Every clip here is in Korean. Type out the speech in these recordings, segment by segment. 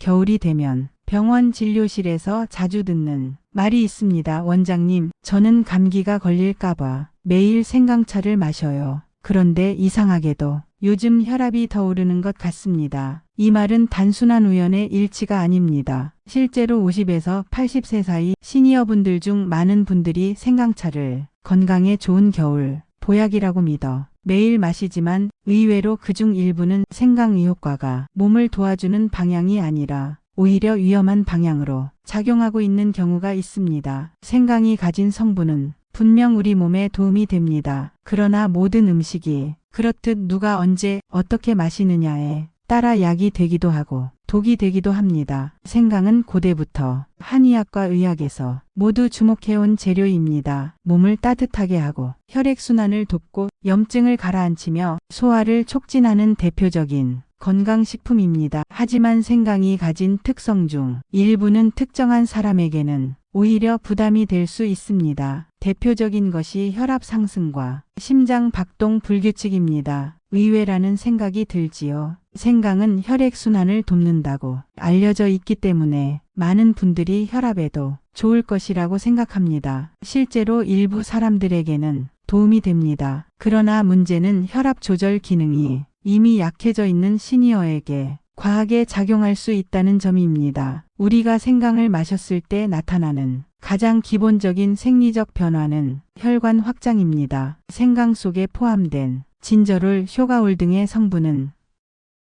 겨울이 되면 병원 진료실에서 자주 듣는 말이 있습니다. 원장님, 저는 감기가 걸릴까봐 매일 생강차를 마셔요. 그런데 이상하게도 요즘 혈압이 더 오르는 것 같습니다. 이 말은 단순한 우연의 일치가 아닙니다. 실제로 50에서 80세 사이 시니어분들 중 많은 분들이 생강차를 건강에 좋은 겨울 보약이라고 믿어 매일 마시지만 의외로 그중 일부는 생강의 효과가 몸을 도와주는 방향이 아니라 오히려 위험한 방향으로 작용하고 있는 경우가 있습니다. 생강이 가진 성분은 분명 우리 몸에 도움이 됩니다. 그러나 모든 음식이 그렇듯 누가 언제 어떻게 마시느냐에 따라 약이 되기도 하고 독이 되기도 합니다. 생강은 고대부터 한의학과 의학에서 모두 주목해온 재료입니다. 몸을 따뜻하게 하고 혈액순환을 돕고 염증을 가라앉히며 소화를 촉진하는 대표적인 건강식품입니다. 하지만 생강이 가진 특성 중 일부는 특정한 사람에게는 오히려 부담이 될 수 있습니다. 대표적인 것이 혈압 상승과 심장 박동 불규칙입니다. 의외라는 생각이 들지요. 생강은 혈액순환을 돕는다고 알려져 있기 때문에 많은 분들이 혈압에도 좋을 것이라고 생각합니다. 실제로 일부 사람들에게는 도움이 됩니다. 그러나 문제는 혈압 조절 기능이 이미 약해져 있는 시니어에게 과하게 작용할 수 있다는 점입니다. 우리가 생강을 마셨을 때 나타나는 가장 기본적인 생리적 변화는 혈관 확장입니다. 생강 속에 포함된 진저롤, 효가올 등의 성분은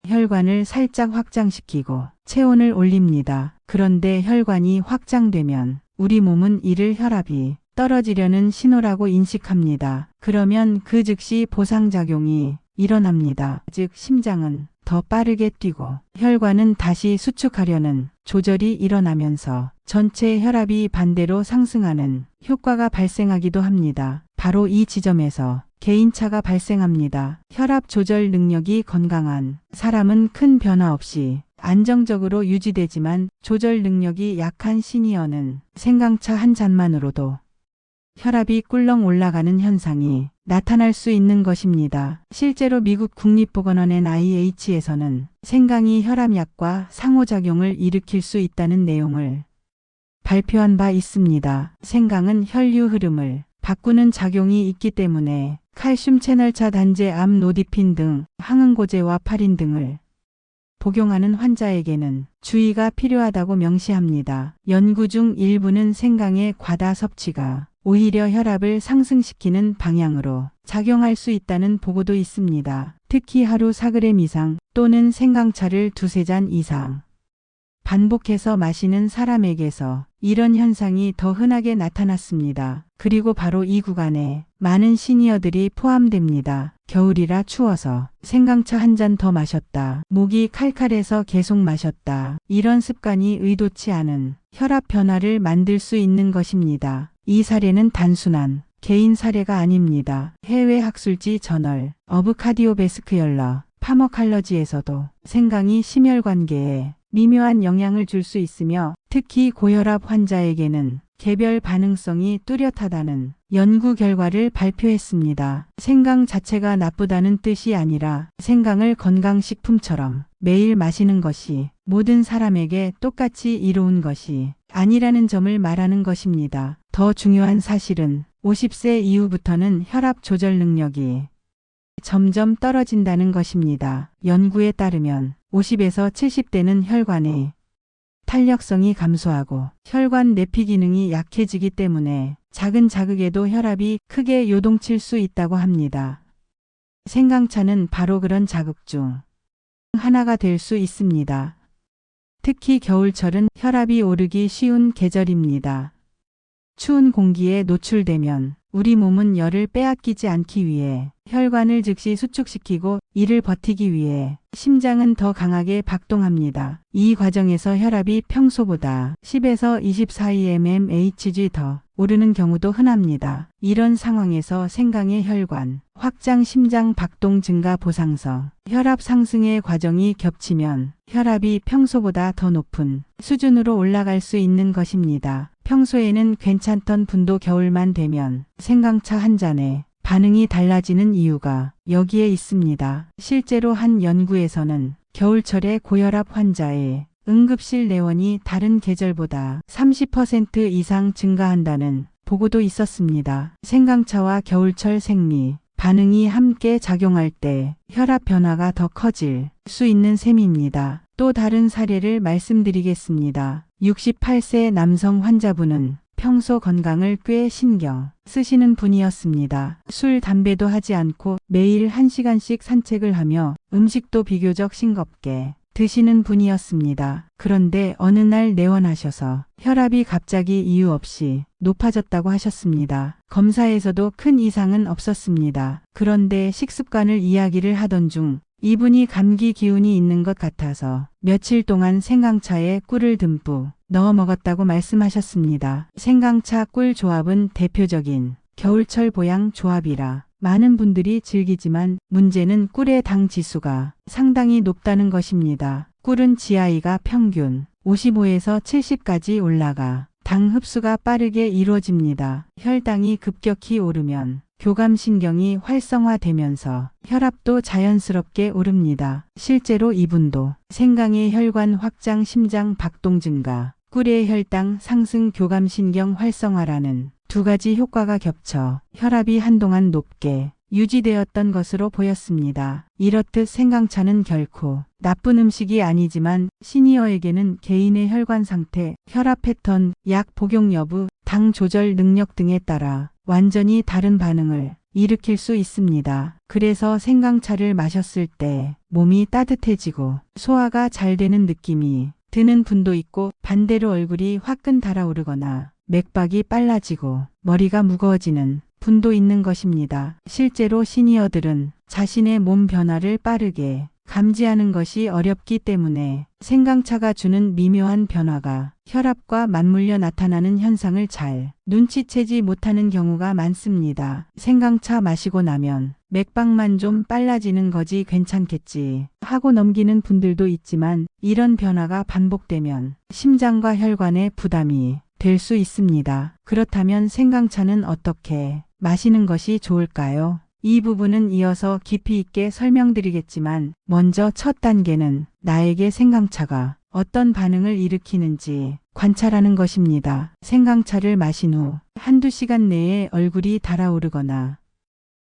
혈관을 살짝 확장시키고 체온을 올립니다. 그런데 혈관이 확장되면 우리 몸은 이를 혈압이 떨어지려는 신호라고 인식합니다. 그러면 그 즉시 보상작용이 일어납니다. 즉 심장은 더 빠르게 뛰고 혈관은 다시 수축하려는 조절이 일어나면서 전체 혈압이 반대로 상승하는 효과가 발생하기도 합니다. 바로 이 지점에서 개인차가 발생합니다. 혈압 조절 능력이 건강한 사람은 큰 변화 없이 안정적으로 유지되지만 조절 능력이 약한 시니어는 생강차 한 잔만으로도 혈압이 꿀렁 올라가는 현상이 나타날 수 있는 것입니다. 실제로 미국 국립보건원의 IH에서는 생강이 혈압약과 상호작용을 일으킬 수 있다는 내용을 발표한 바 있습니다. 생강은 혈류 흐름을 바꾸는 작용이 있기 때문에 칼슘 채널차 단제 암 노디핀 등 항응고제와 파린 등을 복용하는 환자에게는 주의가 필요하다고 명시합니다. 연구 중 일부는 생강의 과다 섭취가 오히려 혈압을 상승시키는 방향으로 작용할 수 있다는 보고도 있습니다. 특히 하루 4g 이상 또는 생강차를 두세 잔 이상 반복해서 마시는 사람에게서 이런 현상이 더 흔하게 나타났습니다. 그리고 바로 이 구간에 많은 시니어들이 포함됩니다. 겨울이라 추워서 생강차 한 잔 더 마셨다. 목이 칼칼해서 계속 마셨다. 이런 습관이 의도치 않은 혈압 변화를 만들 수 있는 것입니다. 이 사례는 단순한 개인 사례가 아닙니다. 해외 학술지 저널 어브 카디오베스크열러 파머칼러지에서도 생강이 심혈관계에 미묘한 영향을 줄 수 있으며 특히 고혈압 환자에게는 개별 반응성이 뚜렷하다는 연구 결과를 발표했습니다. 생강 자체가 나쁘다는 뜻이 아니라 생강을 건강식품처럼 매일 마시는 것이 모든 사람에게 똑같이 이로운 것이 아니라는 점을 말하는 것입니다. 더 중요한 사실은 50세 이후부터는 혈압 조절 능력이 점점 떨어진다는 것입니다. 연구에 따르면 50에서 70대는 혈관의 탄력성이 감소하고 혈관 내피 기능이 약해지기 때문에 작은 자극에도 혈압이 크게 요동칠 수 있다고 합니다. 생강차는 바로 그런 자극 중 하나가 될 수 있습니다. 특히 겨울철은 혈압이 오르기 쉬운 계절입니다. 추운 공기에 노출되면 우리 몸은 열을 빼앗기지 않기 위해 혈관을 즉시 수축시키고 이를 버티기 위해 심장은 더 강하게 박동합니다. 이 과정에서 혈압이 평소보다 10에서 24mmHg 더 오르는 경우도 흔합니다. 이런 상황에서 생강의 혈관, 확장 심장 박동 증가 보상서, 혈압 상승의 과정이 겹치면 혈압이 평소보다 더 높은 수준으로 올라갈 수 있는 것입니다. 평소에는 괜찮던 분도 겨울만 되면 생강차 한 잔에 반응이 달라지는 이유가 여기에 있습니다. 실제로 한 연구에서는 겨울철에 고혈압 환자의 응급실 내원이 다른 계절보다 30% 이상 증가한다는 보고도 있었습니다. 생강차와 겨울철 생리, 반응이 함께 작용할 때 혈압 변화가 더 커질 수 있는 셈입니다. 또 다른 사례를 말씀드리겠습니다. 68세 남성 환자분은 평소 건강을 꽤 신경 쓰시는 분이었습니다. 술, 담배도 하지 않고 매일 1시간씩 산책을 하며 음식도 비교적 싱겁게 드시는 분이었습니다. 그런데 어느 날 내원하셔서 혈압이 갑자기 이유 없이 높아졌다고 하셨습니다. 검사에서도 큰 이상은 없었습니다. 그런데 식습관을 이야기를 하던 중 이분이 감기 기운이 있는 것 같아서 며칠 동안 생강차에 꿀을 듬뿍 넣어 먹었다고 말씀하셨습니다. 생강차 꿀 조합은 대표적인 겨울철 보양 조합이라 많은 분들이 즐기지만 문제는 꿀의 당 지수가 상당히 높다는 것입니다. 꿀은 GI가 평균 55에서 70까지 올라가 당 흡수가 빠르게 이루어집니다. 혈당이 급격히 오르면 교감신경이 활성화되면서 혈압도 자연스럽게 오릅니다. 실제로 이분도 생강의 혈관 확장 심장 박동 증가, 꿀의 혈당 상승 교감신경 활성화라는 두 가지 효과가 겹쳐 혈압이 한동안 높게 유지되었던 것으로 보였습니다. 이렇듯 생강차는 결코 나쁜 음식이 아니지만 시니어에게는 개인의 혈관 상태, 혈압 패턴, 약 복용 여부, 당 조절 능력 등에 따라 완전히 다른 반응을 일으킬 수 있습니다. 그래서 생강차를 마셨을 때 몸이 따뜻해지고 소화가 잘 되는 느낌이 드는 분도 있고 반대로 얼굴이 화끈 달아오르거나 맥박이 빨라지고 머리가 무거워지는 분도 있는 것입니다. 실제로 시니어들은 자신의 몸 변화를 빠르게 감지하는 것이 어렵기 때문에 생강차가 주는 미묘한 변화가 혈압과 맞물려 나타나는 현상을 잘 눈치채지 못하는 경우가 많습니다. 생강차 마시고 나면 맥박만 좀 빨라지는 거지 괜찮겠지 하고 넘기는 분들도 있지만 이런 변화가 반복되면 심장과 혈관에 부담이 될 수 있습니다. 그렇다면 생강차는 어떻게 마시는 것이 좋을까요? 이 부분은 이어서 깊이 있게 설명드리겠지만 먼저 첫 단계는 나에게 생강차가 어떤 반응을 일으키는지 관찰하는 것입니다. 생강차를 마신 후 한두 시간 내에 얼굴이 달아오르거나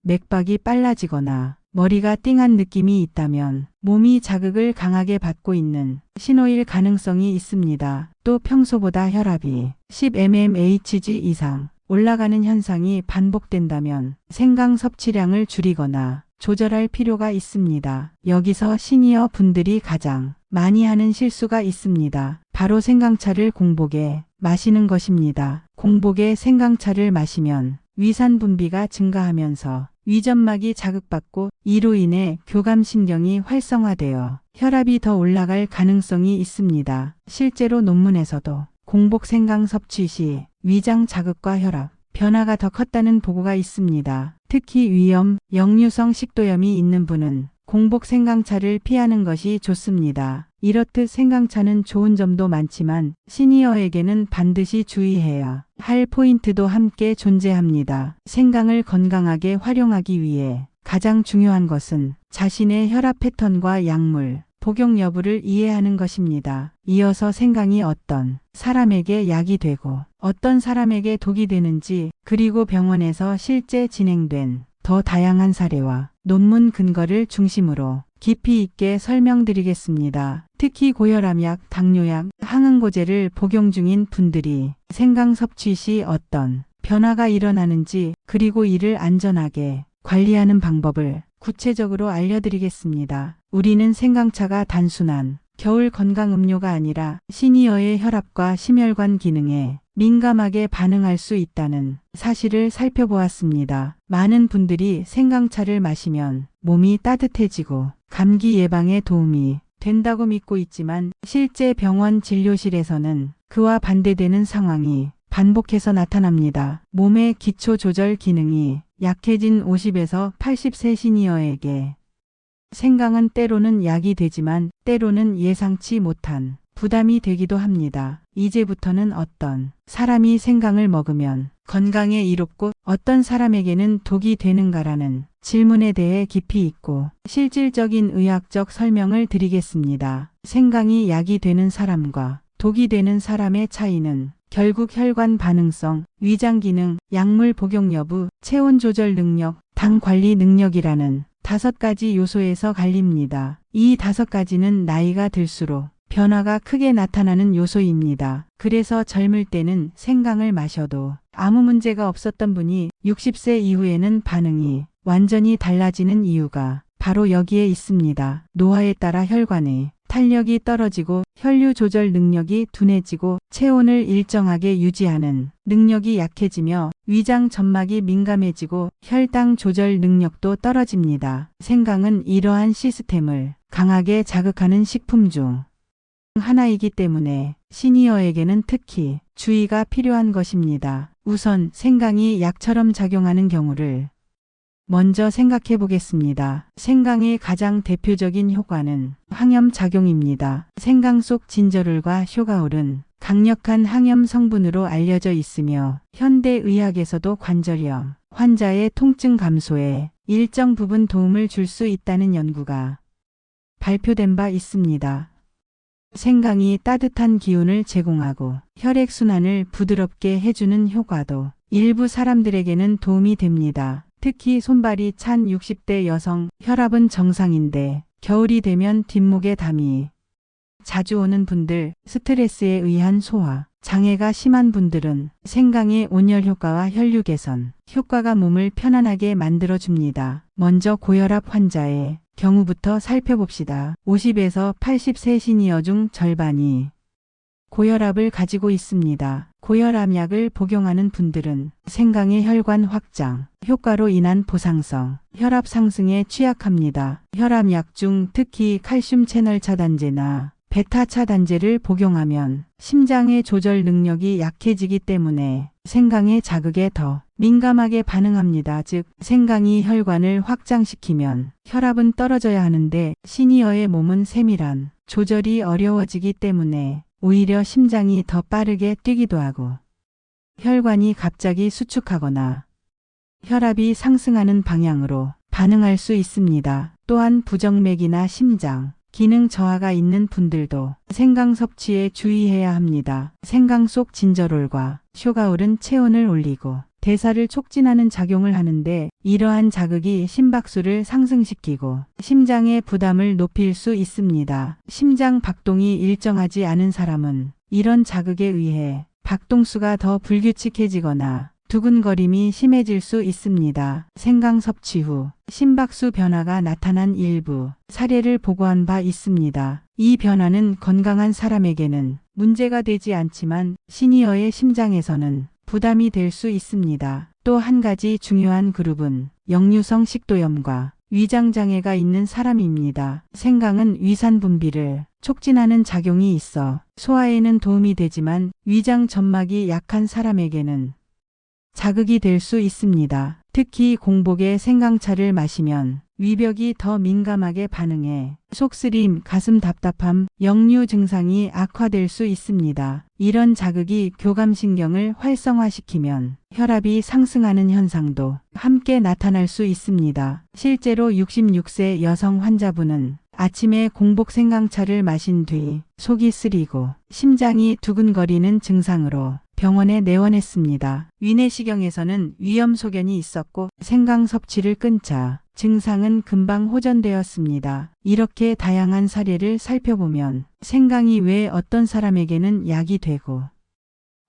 맥박이 빨라지거나 머리가 띵한 느낌이 있다면 몸이 자극을 강하게 받고 있는 신호일 가능성이 있습니다. 또 평소보다 혈압이 10mmHg 이상 올라가는 현상이 반복된다면 생강 섭취량을 줄이거나 조절할 필요가 있습니다. 여기서 시니어 분들이 가장 많이 하는 실수가 있습니다. 바로 생강차를 공복에 마시는 것입니다. 공복에 생강차를 마시면 위산 분비가 증가하면서 위점막이 자극받고 이로 인해 교감신경이 활성화되어 혈압이 더 올라갈 가능성이 있습니다. 실제로 논문에서도 공복 생강 섭취 시 위장 자극과 혈압, 변화가 더 컸다는 보고가 있습니다. 특히 위염, 역류성 식도염이 있는 분은 공복 생강차를 피하는 것이 좋습니다. 이렇듯 생강차는 좋은 점도 많지만 시니어에게는 반드시 주의해야 할 포인트도 함께 존재합니다. 생강을 건강하게 활용하기 위해 가장 중요한 것은 자신의 혈압 패턴과 약물, 복용 여부를 이해하는 것입니다. 이어서 생강이 어떤 사람에게 약이 되고 어떤 사람에게 독이 되는지 그리고 병원에서 실제 진행된 더 다양한 사례와 논문 근거를 중심으로 깊이 있게 설명드리겠습니다. 특히 고혈압약, 당뇨약, 항응고제를 복용 중인 분들이 생강 섭취 시 어떤 변화가 일어나는지 그리고 이를 안전하게 관리하는 방법을 구체적으로 알려드리겠습니다. 우리는 생강차가 단순한 겨울 건강 음료가 아니라 시니어의 혈압과 심혈관 기능에 민감하게 반응할 수 있다는 사실을 살펴보았습니다. 많은 분들이 생강차를 마시면 몸이 따뜻해지고 감기 예방에 도움이 된다고 믿고 있지만 실제 병원 진료실에서는 그와 반대되는 상황이 반복해서 나타납니다. 몸의 기초 조절 기능이 약해진 50에서 80세 시니어에게 생강은 때로는 약이 되지만 때로는 예상치 못한 부담이 되기도 합니다. 이제부터는 어떤 사람이 생강을 먹으면 건강에 이롭고 어떤 사람에게는 독이 되는가라는 질문에 대해 깊이 있고 실질적인 의학적 설명을 드리겠습니다. 생강이 약이 되는 사람과 독이 되는 사람의 차이는 결국 혈관 반응성, 위장 기능, 약물 복용 여부, 체온 조절 능력, 당 관리 능력이라는 다섯 가지 요소에서 갈립니다. 이 다섯 가지는 나이가 들수록 변화가 크게 나타나는 요소입니다. 그래서 젊을 때는 생강을 마셔도 아무 문제가 없었던 분이 60세 이후에는 반응이 완전히 달라지는 이유가 바로 여기에 있습니다. 노화에 따라 혈관의 탄력이 떨어지고 혈류 조절 능력이 둔해지고 체온을 일정하게 유지하는 능력이 약해지며 위장 점막이 민감해지고 혈당 조절 능력도 떨어집니다. 생강은 이러한 시스템을 강하게 자극하는 식품 중 하나이기 때문에 시니어에게는 특히 주의가 필요한 것입니다. 우선 생강이 약처럼 작용하는 경우를 먼저 생각해 보겠습니다. 생강의 가장 대표적인 효과는 항염 작용입니다. 생강 속 진저룰과 쇼가올은 강력한 항염 성분으로 알려져 있으며 현대 의학에서도 관절염 환자의 통증 감소에 일정 부분 도움을 줄 수 있다는 연구가 발표된 바 있습니다. 생강이 따뜻한 기운을 제공하고 혈액순환을 부드럽게 해주는 효과도 일부 사람들에게는 도움이 됩니다. 특히 손발이 찬 60대 여성 혈압은 정상인데 겨울이 되면 뒷목에 담이 자주 오는 분들, 스트레스에 의한 소화, 장애가 심한 분들은 생강의 온열 효과와 혈류 개선, 효과가 몸을 편안하게 만들어줍니다. 먼저 고혈압 환자의 경우부터 살펴봅시다. 50에서 80세 시니어 중 절반이 고혈압을 가지고 있습니다. 고혈압약을 복용하는 분들은 생강의 혈관 확장, 효과로 인한 보상성, 혈압 상승에 취약합니다. 혈압약 중 특히 칼슘 채널 차단제나 베타 차단제를 복용하면 심장의 조절 능력이 약해지기 때문에 생강의 자극에 더 민감하게 반응합니다. 즉, 생강이 혈관을 확장시키면 혈압은 떨어져야 하는데 시니어의 몸은 세밀한 조절이 어려워지기 때문에 오히려 심장이 더 빠르게 뛰기도 하고 혈관이 갑자기 수축하거나 혈압이 상승하는 방향으로 반응할 수 있습니다. 또한 부정맥이나 심장, 기능 저하가 있는 분들도 생강 섭취에 주의해야 합니다. 생강 속 진저롤과 쇼가올은 체온을 올리고 대사를 촉진하는 작용을 하는데 이러한 자극이 심박수를 상승시키고 심장의 부담을 높일 수 있습니다. 심장 박동이 일정하지 않은 사람은 이런 자극에 의해 박동수가 더 불규칙해지거나 두근거림이 심해질 수 있습니다. 생강 섭취 후 심박수 변화가 나타난 일부 사례를 보고한 바 있습니다. 이 변화는 건강한 사람에게는 문제가 되지 않지만 시니어의 심장에서는 부담이 될 수 있습니다. 또 한 가지 중요한 그룹은 역류성 식도염과 위장장애가 있는 사람입니다. 생강은 위산 분비를 촉진하는 작용이 있어 소화에는 도움이 되지만 위장 점막이 약한 사람에게는 자극이 될 수 있습니다. 특히 공복에 생강차를 마시면 위벽이 더 민감하게 반응해 속쓰림, 가슴 답답함, 역류 증상이 악화될 수 있습니다. 이런 자극이 교감신경을 활성화시키면 혈압이 상승하는 현상도 함께 나타날 수 있습니다. 실제로 66세 여성 환자분은 아침에 공복 생강차를 마신 뒤 속이 쓰리고 심장이 두근거리는 증상으로 병원에 내원했습니다. 위내시경에서는 위염 소견이 있었고 생강 섭취를 끊자 증상은 금방 호전되었습니다. 이렇게 다양한 사례를 살펴보면 생강이 왜 어떤 사람에게는 약이 되고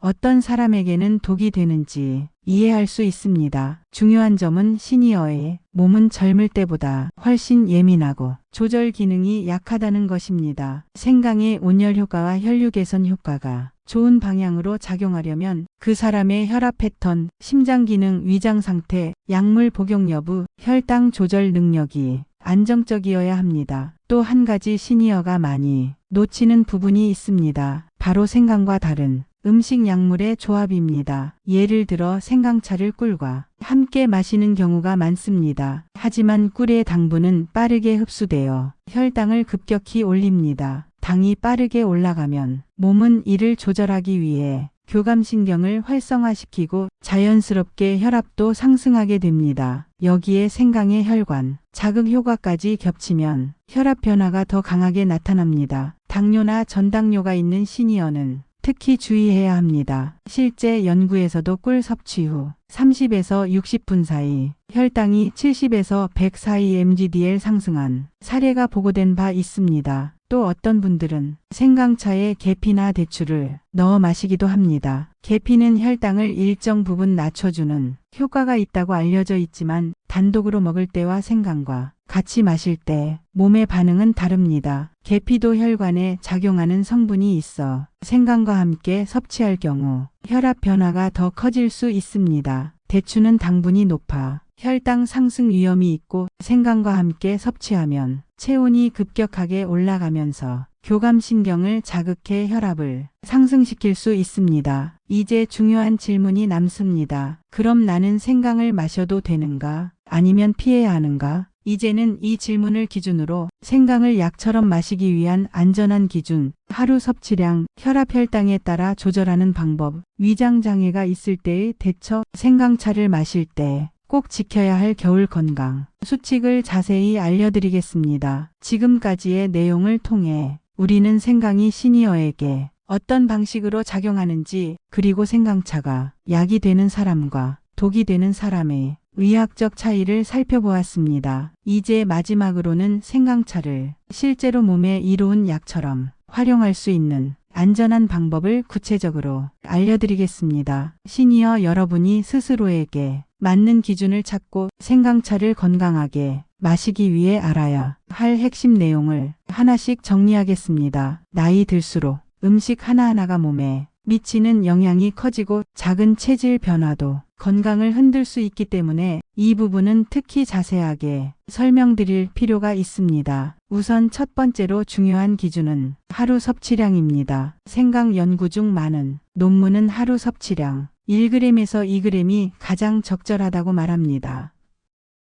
어떤 사람에게는 독이 되는지 이해할 수 있습니다. 중요한 점은 시니어의 몸은 젊을 때보다 훨씬 예민하고 조절 기능이 약하다는 것입니다. 생강의 온열 효과와 혈류 개선 효과가 좋은 방향으로 작용하려면 그 사람의 혈압 패턴, 심장 기능, 위장 상태, 약물 복용 여부, 혈당 조절 능력이 안정적이어야 합니다. 또 한 가지 시니어가 많이 놓치는 부분이 있습니다. 바로 생강과 다른 음식 약물의 조합입니다. 예를 들어 생강차를 꿀과 함께 마시는 경우가 많습니다. 하지만 꿀의 당분은 빠르게 흡수되어 혈당을 급격히 올립니다. 당이 빠르게 올라가면 몸은 이를 조절하기 위해 교감신경을 활성화시키고 자연스럽게 혈압도 상승하게 됩니다. 여기에 생강의 혈관, 자극 효과까지 겹치면 혈압 변화가 더 강하게 나타납니다. 당뇨나 전당뇨가 있는 시니어는 특히 주의해야 합니다. 실제 연구에서도 꿀 섭취 후 30에서 60분 사이 혈당이 70에서 100 사이 MGDL 상승한 사례가 보고된 바 있습니다. 또 어떤 분들은 생강차에 계피나 대추를 넣어 마시기도 합니다. 계피는 혈당을 일정 부분 낮춰주는 효과가 있다고 알려져 있지만 단독으로 먹을 때와 생강과 같이 마실 때 몸의 반응은 다릅니다. 계피도 혈관에 작용하는 성분이 있어 생강과 함께 섭취할 경우 혈압 변화가 더 커질 수 있습니다. 대추는 당분이 높아 혈당 상승 위험이 있고 생강과 함께 섭취하면 체온이 급격하게 올라가면서 교감신경을 자극해 혈압을 상승시킬 수 있습니다. 이제 중요한 질문이 남습니다. 그럼 나는 생강을 마셔도 되는가? 아니면 피해야 하는가? 이제는 이 질문을 기준으로 생강을 약처럼 마시기 위한 안전한 기준, 하루 섭취량, 혈압 혈당에 따라 조절하는 방법, 위장 장애가 있을 때의 대처, 생강차를 마실 때 꼭 지켜야 할 겨울 건강 수칙을 자세히 알려드리겠습니다. 지금까지의 내용을 통해 우리는 생강이 시니어에게 어떤 방식으로 작용하는지 그리고 생강차가 약이 되는 사람과 독이 되는 사람의 의학적 차이를 살펴보았습니다. 이제 마지막으로는 생강차를 실제로 몸에 이로운 약처럼 활용할 수 있는 안전한 방법을 구체적으로 알려드리겠습니다. 시니어 여러분이 스스로에게 맞는 기준을 찾고 생강차를 건강하게 마시기 위해 알아야 할 핵심 내용을 하나씩 정리하겠습니다. 나이 들수록 음식 하나하나가 몸에 미치는 영향이 커지고 작은 체질 변화도 건강을 흔들 수 있기 때문에 이 부분은 특히 자세하게 설명드릴 필요가 있습니다. 우선 첫 번째로 중요한 기준은 하루 섭취량입니다. 생강 연구 중 많은 논문은 하루 섭취량 1g에서 2g이 가장 적절하다고 말합니다.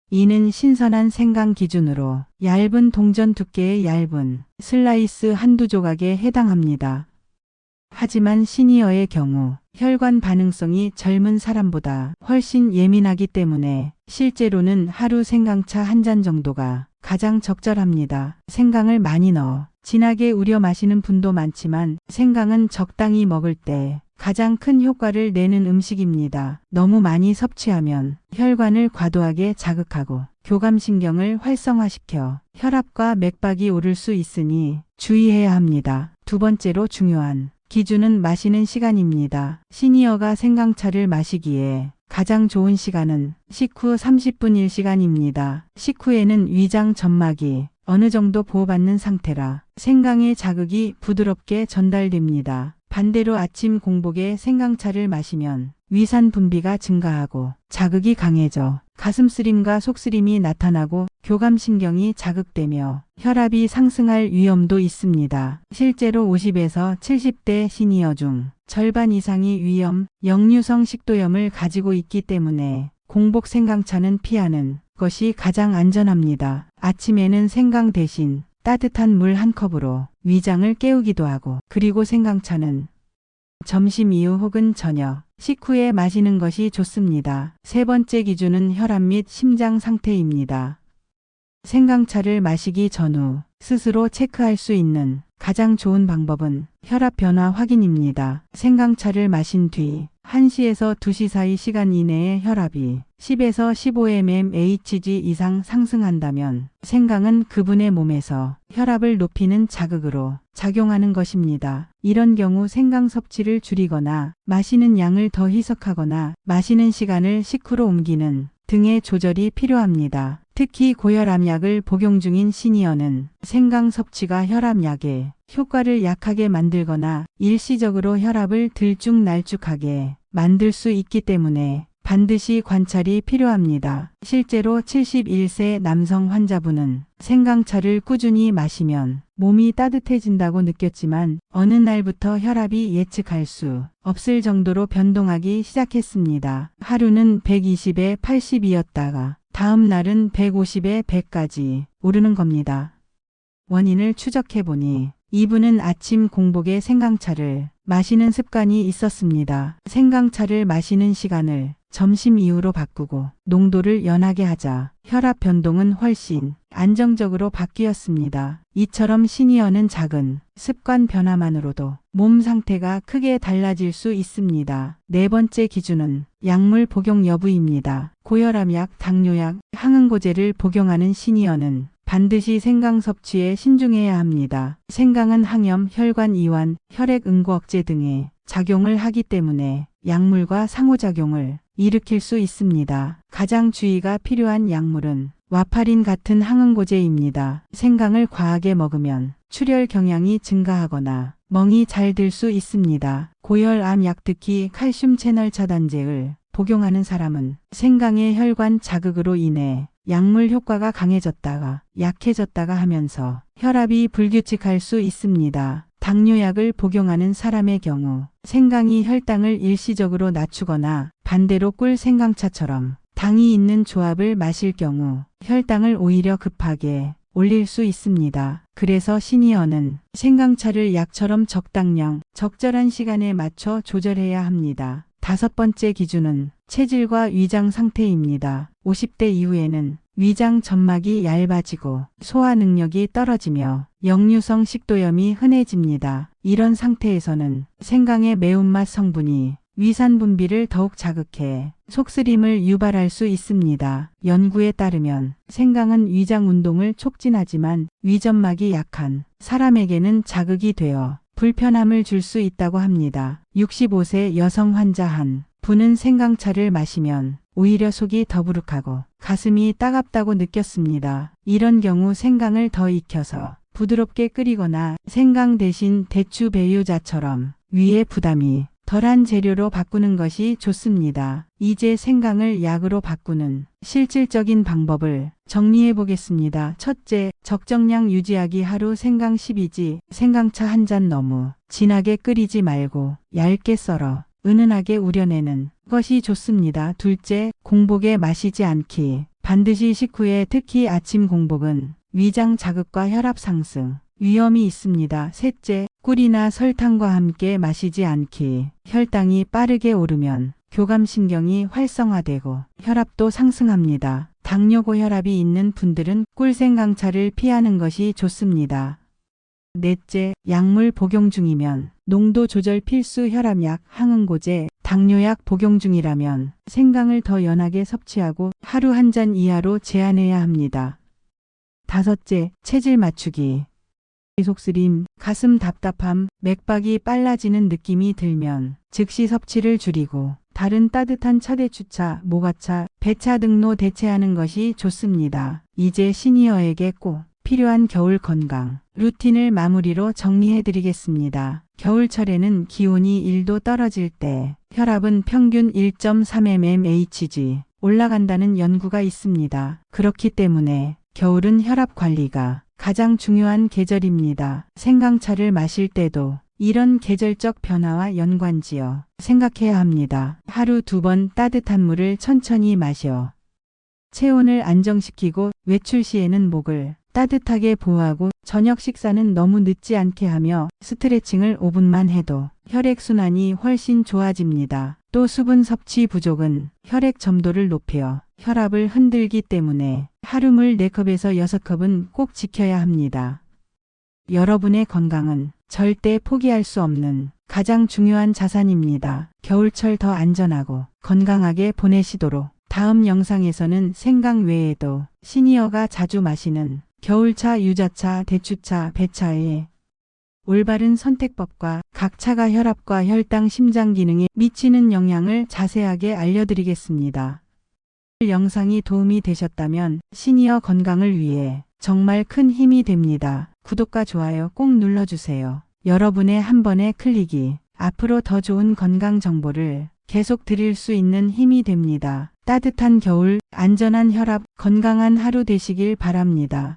이는 신선한 생강 기준으로 얇은 동전 두께의 얇은 슬라이스 한두 조각에 해당합니다. 하지만 시니어의 경우 혈관 반응성이 젊은 사람보다 훨씬 예민하기 때문에 실제로는 하루 생강차 한 잔 정도가 가장 적절합니다. 생강을 많이 넣어 진하게 우려 마시는 분도 많지만 생강은 적당히 먹을 때 가장 큰 효과를 내는 음식입니다. 너무 많이 섭취하면 혈관을 과도하게 자극하고 교감신경을 활성화시켜 혈압과 맥박이 오를 수 있으니 주의해야 합니다. 두 번째로 중요한 기준은 마시는 시간입니다. 시니어가 생강차를 마시기에 가장 좋은 시간은 식후 30분일 시간입니다. 식후에는 위장 점막이 어느 정도 보호받는 상태라 생강의 자극이 부드럽게 전달됩니다. 반대로 아침 공복에 생강차를 마시면 위산 분비가 증가하고 자극이 강해져 가슴 쓰림과 속 쓰림이 나타나고 교감신경이 자극되며 혈압이 상승할 위험도 있습니다. 실제로 50에서 70대 시니어 중 절반 이상이 위염, 역류성 식도염을 가지고 있기 때문에 공복 생강차는 피하는 것이 가장 안전합니다. 아침에는 생강 대신 따뜻한 물 한 컵으로 위장을 깨우기도 하고 그리고 생강차는 점심 이후 혹은 저녁, 식후에 마시는 것이 좋습니다. 세 번째 기준은 혈압 및 심장 상태입니다. 생강차를 마시기 전후 스스로 체크할 수 있는 가장 좋은 방법은 혈압 변화 확인입니다. 생강차를 마신 뒤 1시에서 2시 사이 시간 이내에 혈압이 10에서 15mmHg 이상 상승한다면 생강은 그분의 몸에서 혈압을 높이는 자극으로 작용하는 것입니다. 이런 경우 생강 섭취를 줄이거나 마시는 양을 더 희석하거나 마시는 시간을 식후로 옮기는 등의 조절이 필요합니다. 특히 고혈압약을 복용 중인 시니어는 생강 섭취가 혈압약의 효과를 약하게 만들거나 일시적으로 혈압을 들쭉날쭉하게 만들 수 있기 때문에 반드시 관찰이 필요합니다. 실제로 71세 남성 환자분은 생강차를 꾸준히 마시면 몸이 따뜻해진다고 느꼈지만 어느 날부터 혈압이 예측할 수 없을 정도로 변동하기 시작했습니다. 하루는 120에 80이었다가 다음 날은 150에 100까지 오르는 겁니다. 원인을 추적해 보니 이분은 아침 공복에 생강차를 마시는 습관이 있었습니다. 생강차를 마시는 시간을 점심 이후로 바꾸고 농도를 연하게 하자 혈압 변동은 훨씬 안정적으로 바뀌었습니다. 이처럼 시니어는 작은 습관 변화만으로도 몸 상태가 크게 달라질 수 있습니다. 네 번째 기준은 약물 복용 여부입니다. 고혈압약, 당뇨약, 항응고제를 복용하는 시니어는 반드시 생강 섭취에 신중해야 합니다. 생강은 항염, 혈관 이완, 혈액 응고 억제 등의 작용을 하기 때문에 약물과 상호작용을 일으킬 수 있습니다. 가장 주의가 필요한 약물은 와파린 같은 항응고제입니다. 생강을 과하게 먹으면 출혈 경향이 증가하거나 멍이 잘 들 수 있습니다. 고혈압 약 특히 칼슘 채널 차단제를 복용하는 사람은 생강의 혈관 자극으로 인해 약물 효과가 강해졌다가 약해졌다가 하면서 혈압이 불규칙할 수 있습니다. 당뇨약을 복용하는 사람의 경우 생강이 혈당을 일시적으로 낮추거나 반대로 꿀 생강차처럼 당이 있는 조합을 마실 경우 혈당을 오히려 급하게 올릴 수 있습니다. 그래서 시니어는 생강차를 약처럼 적당량, 적절한 시간에 맞춰 조절해야 합니다. 다섯 번째 기준은 체질과 위장 상태입니다. 50대 이후에는 위장 점막이 얇아지고 소화 능력이 떨어지며 역류성 식도염이 흔해집니다. 이런 상태에서는 생강의 매운맛 성분이 위산 분비를 더욱 자극해 속쓰림을 유발할 수 있습니다. 연구에 따르면 생강은 위장 운동을 촉진하지만 위점막이 약한 사람에게는 자극이 되어 불편함을 줄 수 있다고 합니다. 65세 여성 환자 한 분은 생강차를 마시면 오히려 속이 더부룩하고 가슴이 따갑다고 느꼈습니다. 이런 경우 생강을 더 익혀서 부드럽게 끓이거나 생강 대신 대추 배유자처럼 위에 부담이 덜한 재료로 바꾸는 것이 좋습니다. 이제 생강을 약으로 바꾸는 실질적인 방법을 정리해 보겠습니다. 첫째, 적정량 유지하기 하루 생강 10이지 생강차 한 잔 너무 진하게 끓이지 말고 얇게 썰어 은은하게 우려내는 것이 좋습니다. 둘째, 공복에 마시지 않기. 반드시 식후에 특히 아침 공복은 위장 자극과 혈압 상승, 위험이 있습니다. 셋째, 꿀이나 설탕과 함께 마시지 않기. 혈당이 빠르게 오르면 교감신경이 활성화되고 혈압도 상승합니다. 당뇨 고혈압이 있는 분들은 꿀생강차를 피하는 것이 좋습니다. 넷째, 약물 복용 중이면 농도 조절 필수 혈압약, 항응고제, 당뇨약 복용 중이라면 생강을 더 연하게 섭취하고 하루 한 잔 이하로 제한해야 합니다. 다섯째, 체질 맞추기. 속쓰림, 가슴 답답함, 맥박이 빨라지는 느낌이 들면 즉시 섭취를 줄이고 다른 따뜻한 차대추차, 모가차, 배차 등로 대체하는 것이 좋습니다. 이제 시니어에게 꼭 필요한 겨울 건강 루틴을 마무리로 정리해 드리겠습니다. 겨울철에는 기온이 1도 떨어질 때 혈압은 평균 1.3mmHg 올라간다는 연구가 있습니다. 그렇기 때문에 겨울은 혈압 관리가 가장 중요한 계절입니다. 생강차를 마실 때도 이런 계절적 변화와 연관지어 생각해야 합니다. 하루 두 번 따뜻한 물을 천천히 마셔 체온을 안정시키고 외출 시에는 목을 따뜻하게 보호하고 저녁 식사는 너무 늦지 않게 하며 스트레칭을 5분만 해도 혈액순환이 훨씬 좋아집니다. 또 수분 섭취 부족은 혈액 점도를 높여 혈압을 흔들기 때문에 하루 물 4컵에서 6컵은 꼭 지켜야 합니다. 여러분의 건강은 절대 포기할 수 없는 가장 중요한 자산입니다. 겨울철 더 안전하고 건강하게 보내시도록 다음 영상에서는 생강 외에도 시니어가 자주 마시는 겨울차, 유자차, 대추차, 배차의 올바른 선택법과 각 차가 혈압과 혈당, 심장 기능에 미치는 영향을 자세하게 알려드리겠습니다. 영상이 도움이 되셨다면 시니어 건강을 위해 정말 큰 힘이 됩니다. 구독과 좋아요 꼭 눌러주세요. 여러분의 한 번의 클릭이 앞으로 더 좋은 건강 정보를 계속 드릴 수 있는 힘이 됩니다. 따뜻한 겨울, 안전한 혈압, 건강한 하루 되시길 바랍니다.